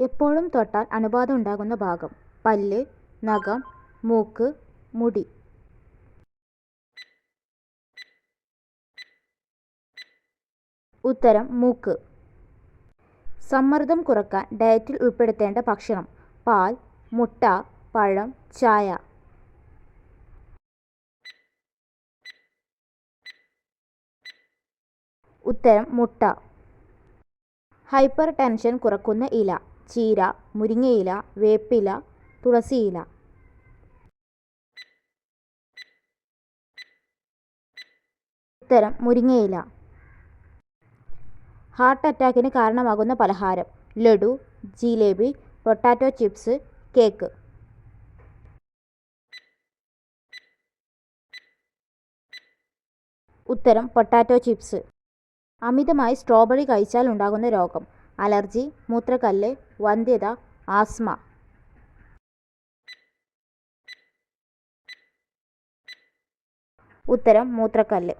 എപ്പോഴും തൊട്ടാൽ അണുബാധ ഉണ്ടാകുന്ന ഭാഗം. പല്ല് നഖം മൂക്ക് മുടി. ഉത്തരം മൂക്ക്. സമ്മർദ്ദം കുറയ്ക്കാൻ ഡയറ്റിൽ ഉൾപ്പെടുത്തേണ്ട ഭക്ഷണം. പാൽ മുട്ട പഴം ചായ. ഉത്തരം മുട്ട. ഹൈപ്പർ ടെൻഷൻ കുറക്കുന്ന ഇല. ചീര മുരിങ്ങയില വേപ്പില തുളസിയില. ഉത്തരം മുരിങ്ങയില. ഹാർട്ട് അറ്റാക്കിന് കാരണമാകുന്ന പലഹാരം. Laddu jalebi potato chips cake. ഉത്തരം പൊട്ടാറ്റോ ചിപ്സ്. അമിതമായി സ്ട്രോബെറി കഴിച്ചാൽ ഉണ്ടാകുന്ന രോഗം. അലർജി മൂത്രക്കല്ല് വന്ധ്യത ആസ്മ. ഉത്തരം മൂത്രക്കല്ല്.